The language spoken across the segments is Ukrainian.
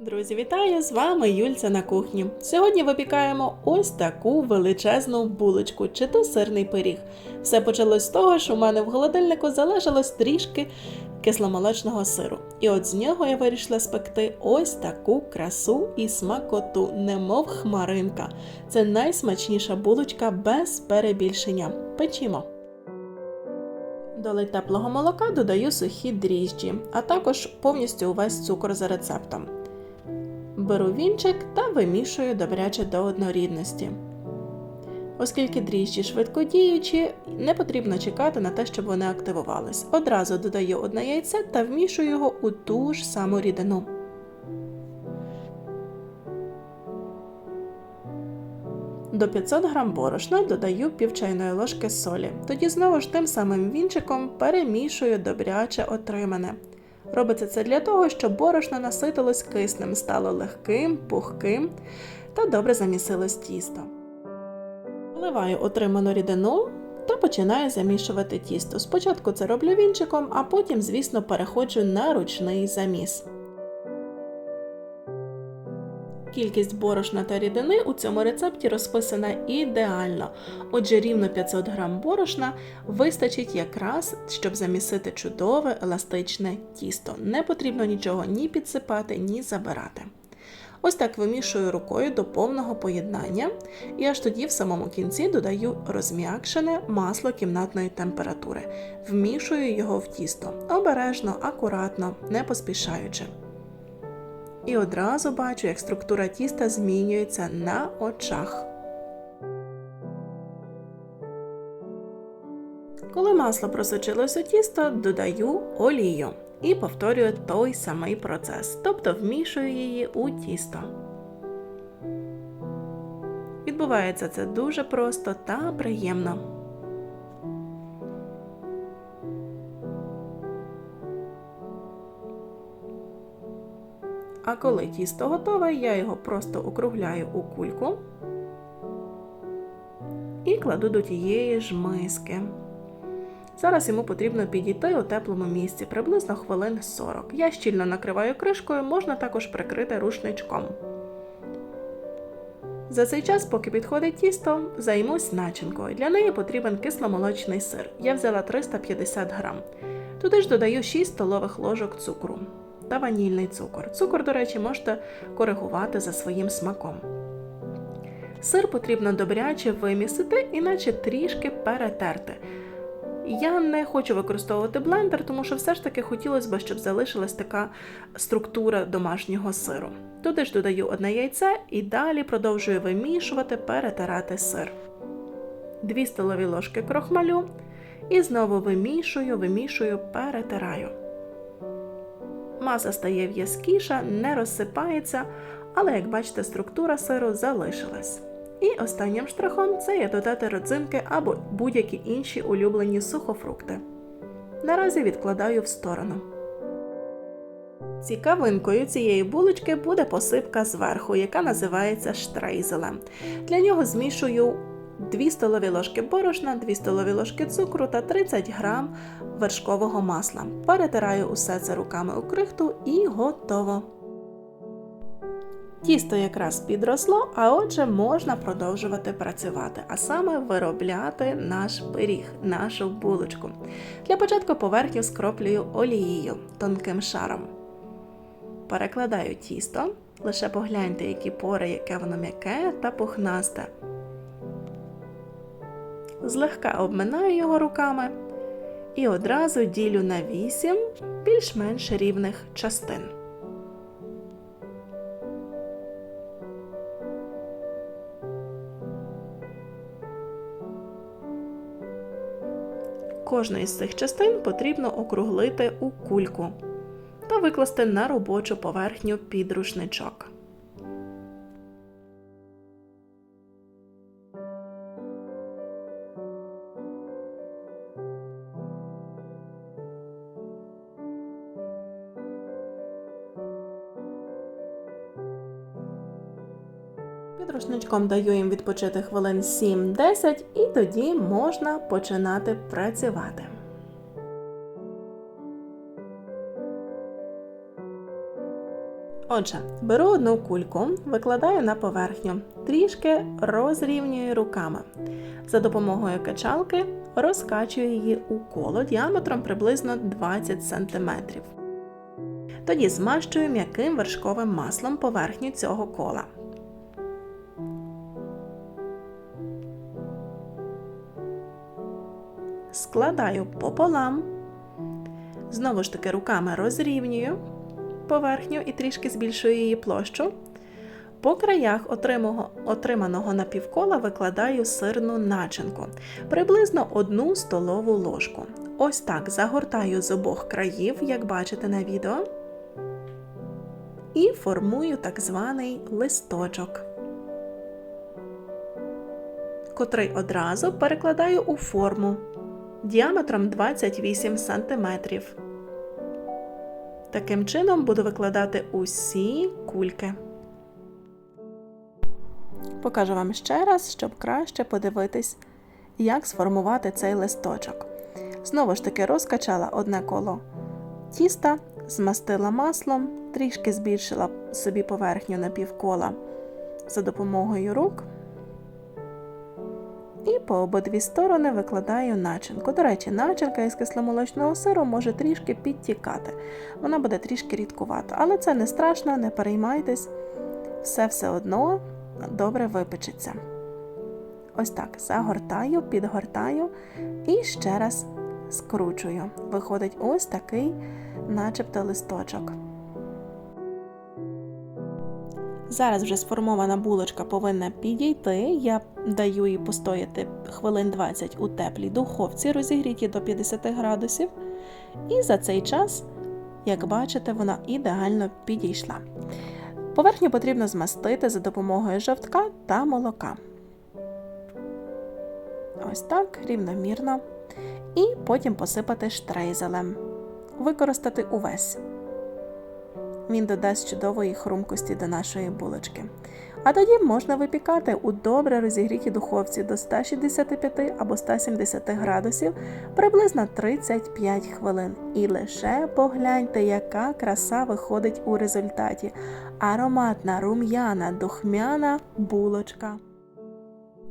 Друзі, вітаю! З вами Юльця на кухні. Сьогодні випікаємо ось таку величезну булочку, чи то сирний пиріг. Все почалось з того, що в мене в холодильнику залишилось трішки кисломолочного сиру. І от з нього я вирішила спекти ось таку красу і смакоту, немов хмаринка. Це найсмачніша булочка без перебільшення. Печімо. До теплого молока додаю сухі дріжджі, а також повністю увесь цукор за рецептом. Беру вінчик та вимішую добряче до однорідності. Оскільки дріжджі швидкодіючі, не потрібно чекати на те, щоб вони активувались. Одразу додаю одне яйце та вмішую його у ту ж саму рідину. До 500 г борошна додаю пів чайної ложки солі. Тоді знову ж тим самим вінчиком перемішую добряче отримане. Робиться це для того, щоб борошно наситилось киснем, стало легким, пухким та добре замісилось тісто. Вливаю отриману рідину та починаю замішувати тісто. Спочатку це роблю вінчиком, а потім, звісно, переходжу на ручний заміс. Кількість борошна та рідини у цьому рецепті розписана ідеально, отже, рівно 500 г борошна вистачить якраз, щоб замісити чудове еластичне тісто. Не потрібно нічого ні підсипати, ні забирати. Ось так вимішую рукою до повного поєднання, і аж тоді в самому кінці додаю розм'якшене масло кімнатної температури, вмішую його в тісто. Обережно, акуратно, не поспішаючи і одразу бачу, як структура тіста змінюється на очах. Коли масло просочилось у тісто, додаю олію і повторюю той самий процес, тобто вмішую її у тісто. Відбувається це дуже просто та приємно. А коли тісто готове, я його просто округляю у кульку і кладу до тієї ж миски. Зараз йому потрібно підійти у теплому місці приблизно хвилин 40. Я щільно накриваю кришкою, можна також прикрити рушничком. За цей час, поки підходить тісто, займусь начинкою. Для неї потрібен кисломолочний сир. Я взяла 350 грам. Туди ж додаю 6 столових ложок цукру та ванільний цукор. Цукор, до речі, можете коригувати за своїм смаком. Сир потрібно добряче вимісити, іначе трішки перетерти. Я не хочу використовувати блендер, тому що все ж таки хотілося б, щоб залишилась така структура домашнього сиру. Туди ж додаю одне яйце і далі продовжую вимішувати, перетирати сир. 2 столові ложки крохмалю. І знову вимішую, вимішую, перетираю. Маса стає в'язкіша, не розсипається, але, як бачите, структура сиру залишилась. І останнім штрихом це є додати родзинки або будь-які інші улюблені сухофрукти. Наразі відкладаю в сторону. Цікавинкою цієї булочки буде посипка зверху, яка називається штрейзелем. Для нього змішую 2 столові ложки борошна, 2 столові ложки цукру та 30 грам вершкового масла. Перетираю усе це руками у крихту і готово. Тісто якраз підросло, а отже, можна продовжувати працювати, а саме виробляти наш пиріг, нашу булочку. Для початку поверхню скроплюю олією тонким шаром. Перекладаю тісто, лише погляньте, які пори, яке воно м'яке та пухнасте. Злегка обминаю його руками і одразу ділю на 8 більш-менш рівних частин. Кожну із цих частин потрібно округлити у кульку та викласти на робочу поверхню під рушничок. Рушничком даю їм відпочити хвилин 7-10 і тоді можна починати працювати. Отже, беру одну кульку, викладаю на поверхню, трішки розрівнюю руками. За допомогою качалки розкачую її у коло діаметром приблизно 20 см. Тоді змащую м'яким вершковим маслом поверхню цього кола. Складаю пополам. Знову ж таки руками розрівнюю поверхню і трішки збільшую її площу. По краях отриманого, напівкола викладаю сирну начинку, приблизно одну столову ложку. Ось так загортаю з обох країв, як бачите на відео, і формую так званий листочок, котрий одразу перекладаю у форму діаметром 28 см. Таким чином буду викладати усі кульки. Покажу вам ще раз, щоб краще подивитись, як сформувати цей листочок. Знову ж таки, розкачала одне коло тіста, змастила маслом, трішки збільшила собі поверхню на півкола за допомогою рук. І по обидві сторони викладаю начинку. До речі, начинка із кисломолочного сиру може трішки підтікати. Вона буде трішки рідкувата. Але це не страшно, не переймайтесь, все все одно добре випечеться. Ось так загортаю, підгортаю і ще раз скручую. Виходить ось такий, начебто, листочок. Зараз вже сформована булочка повинна підійти. Я даю їй постояти хвилин 20 у теплій духовці, розігріті до 50 градусів. І за цей час, як бачите, вона ідеально підійшла. Поверхню потрібно змастити за допомогою жовтка та молока. Ось так, рівномірно. І потім посипати штрейзелем. Використати увесь. Він додасть чудової хрумкості до нашої булочки. А тоді можна випікати у добре розігрітій духовці до 165 або 170 градусів приблизно 35 хвилин. І лише погляньте, яка краса виходить у результаті. Ароматна, рум'яна, духмяна булочка.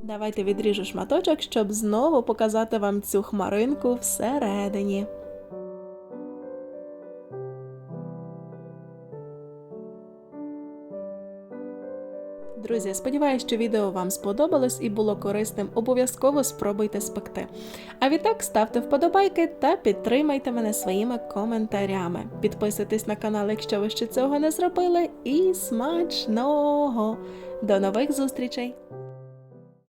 Давайте відріжу шматочок, щоб знову показати вам цю хмаринку всередині. Друзі, сподіваюся, що відео вам сподобалось і було корисним. Обов'язково спробуйте спекти. А відтак ставте вподобайки та підтримайте мене своїми коментарями. Підписуйтесь на канал, якщо ви ще цього не зробили. І смачного! До нових зустрічей!